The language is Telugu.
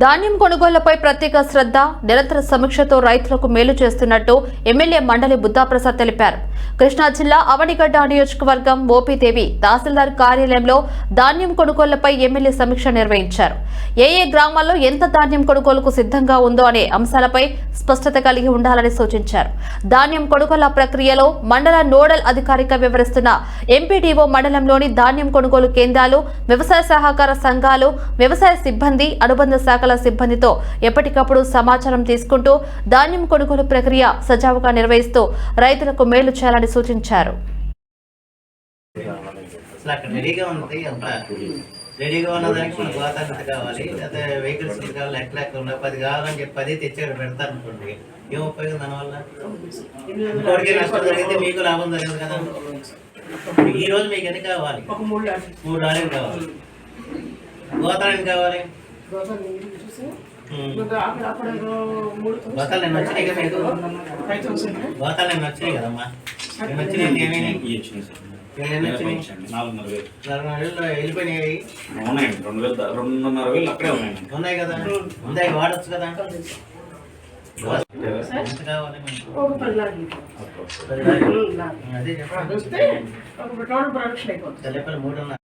ధాన్యం కొనుగోళ్ళపై ప్రత్యేక శ్రద్ధ నిరంతర సమీక్షతో రైతులకు మేలు చేస్తున్నట్టు ఎమ్మెల్యే మండలి బుద్ధాప్రసాద్ తెలిపారు. కృష్ణా జిల్లా అవనిగడ్డ నియోజకవర్గం ఓపీదేవి తహసీల్దార్ కార్యాలయంలో ధాన్యం కొనుగోళ్ళపై ఎమ్మెల్యే సమీక్ష నిర్వహించారు. ఏ ఏ గ్రామాల్లో ఎంత ధాన్యం కొనుగోలుకు సిద్ధంగా ఉందో అనే అంశాలపై స్పష్టత కలిగి ఉండాలని సూచించారు. ధాన్యం కొనుగోళ్ళ ప్రక్రియలో మండల నోడల్ అధికారిగా వివరిస్తున్న ఎంపీడీఓ మండలంలోని ధాన్యం కొనుగోలు కేంద్రాలు వ్యవసాయ సహకార సంఘాలు వ్యవసాయ సిబ్బంది అనుబంధ శాఖ శాఖల సిబ్బందితో ఎప్పటికప్పుడు సమాచారం తీసుకుంటూ ధాన్యం కొనుగోలు ప్రక్రియ సజావుగా నిర్వహిస్తూ రైతులకు మేలు చేయాలని సూచించారు. రెడీగా ఉన్నదానికి మనకు వాతావరణం కావాలి లేకపోతే వెహికల్స్ కావాలి లెక్క లెక్క ఉండాలి పది కావాలని చెప్పి పది తెచ్చాడు పెడతారు అనుకోండి. ఏం ఉపయోగం దానివల్ల ఇంకోటికి నష్టం జరిగితే మీకు లాభం జరగదు కదా. ఈ రోజు మీకు ఎన్ని కావాలి? మూడు లారీ లారీలు కావాలి. గోతానికి కావాలి. వచ్చినాయి కదా మీకు గోతాలు ఎన్ని వచ్చినాయి కదమ్మా? ఎన్ని వచ్చినాయి నెలల్లో వెళ్ళిపోయినాయి ఉన్నాయండి. రెండు వేలు దా- రెండున్నర వేలు అక్కడే ఉన్నాయండి. ఉన్నాయి కదా? ఉందా? వాడచ్చు కదా? అదే చెప్పండి.